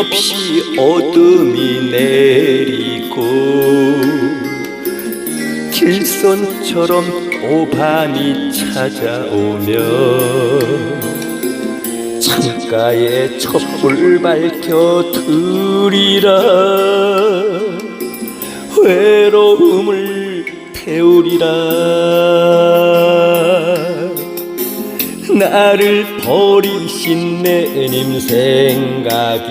어김없이 어둠이 내리고 길선처럼 또 밤이 찾아오며 창가에 촛불 밝혀 드리라. 외로움을 태우리라 나를 버리신 내님 생각에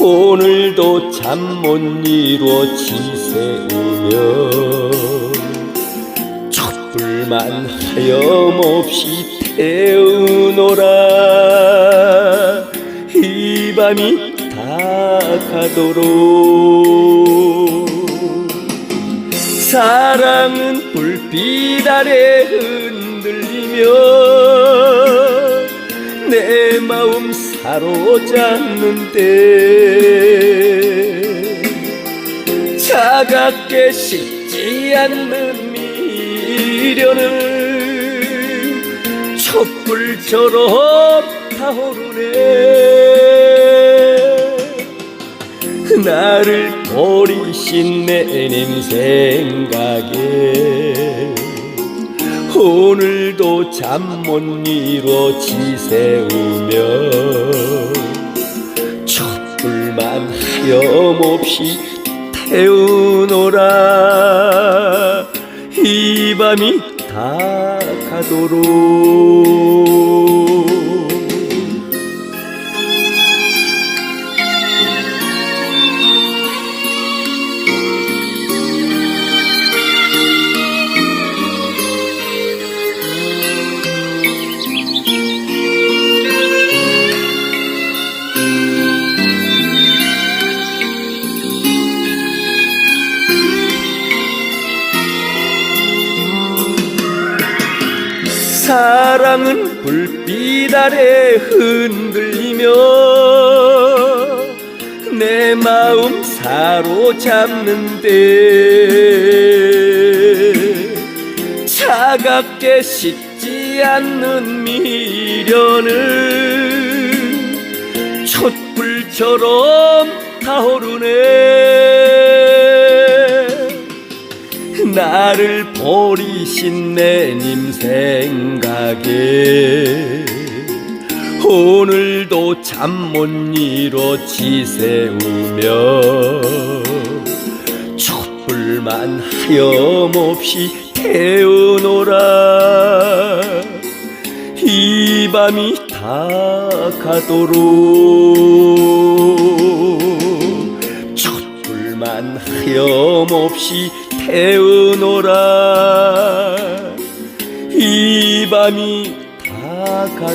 오늘도 잠 못 이루어 지새우며 촛불만 하염없이 태우노라. 이 밤이 다 가도록. 사랑은 불빛 아래 흔 들리며 내 마음 사로잡는데 차갑게 식지 않는 미련을 촛불처럼 타오르네. 나를 버리신 내님 생각에 오늘도 잠 못 이루어 지새우며 촛불만 하염없이 태우노라. 이 밤이 다 가도록 사랑은 불빛 아래 흔들리며 내 마음 사로잡는데 차갑게 식지 않는 미련을 촛불처럼 타오르네 나를 버리신 내님 생각에 오늘도 잠 못 이뤄 지새우며 촛불만 하염없이 태우노라. 이 밤이 다 가도록 촛불만 하염없이 태우 다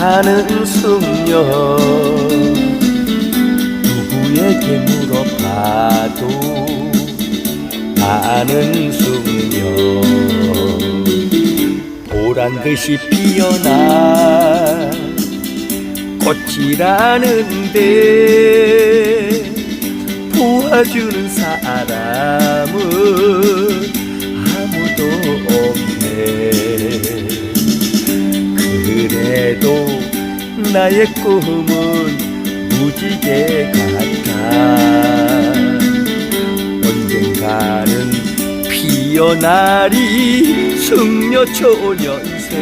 나는 숙녀 누구에게 물어봐도 나는 숙녀 보란 듯이 피어난 꽃이라는데 도와주는 사람은 아무도 없네 그래도 나의 꿈은 무지개 같아. 언젠가는 피어나리 숙녀 초년생.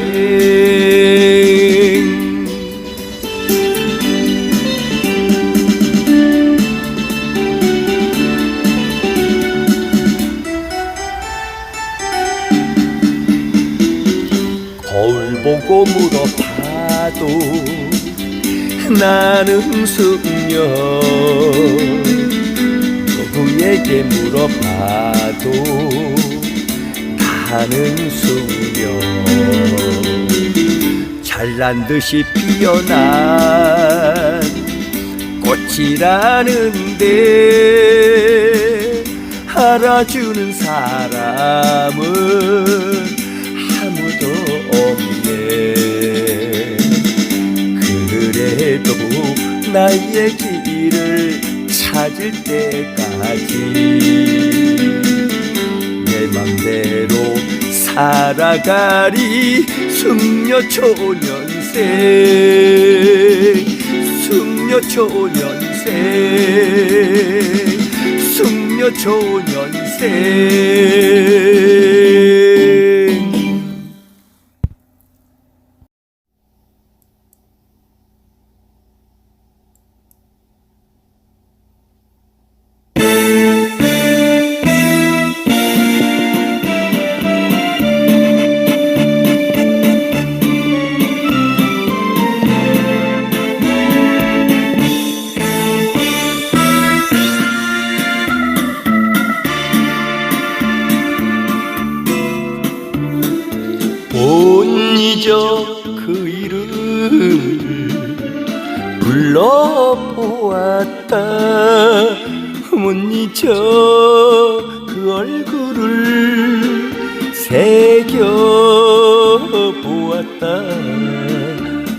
거울 보고 물어 봐도 나는 숙녀. 누구에게 물어봐도 다는 수명 잘난 듯이 피어난 꽃이라는데 알아주는 사람 나의 길을 찾을 때까지 내 맘대로 살아가리 숙녀초년생 숙녀초년생 숙녀초년생 보았다. 못 잊어 그 얼굴을 새겨보았다.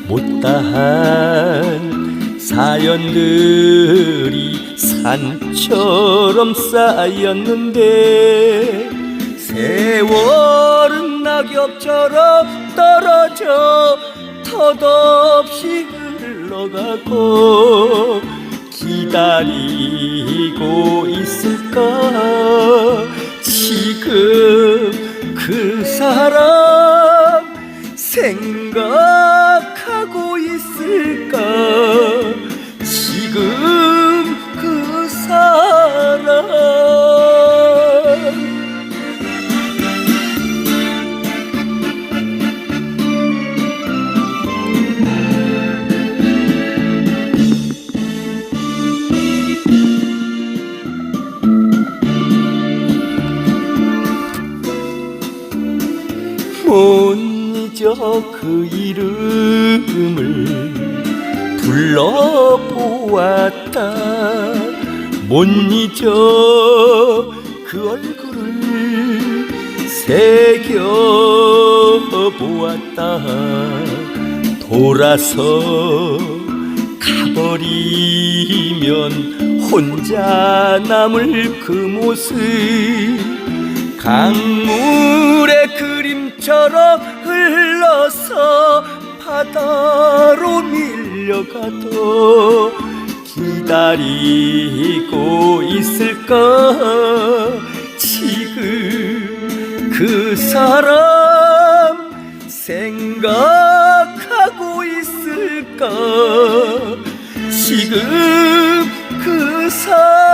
못다한 사연들이 산처럼 쌓였는데 세월은 낙엽처럼 떨어져 덧없이 흘러가고 기다리고 있을까? 지금 그 사람 생각 못 잊어 그 이름을 불러보았다. 못 잊어 그 얼굴을 새겨보았다. 돌아서 가버리면 혼자 남을 그 모습 강물의 그 림처럼 흘러서 바다로 밀려가도 기다리고 있을까 지금 그 사람 생각하고 있을까 지금 그 사람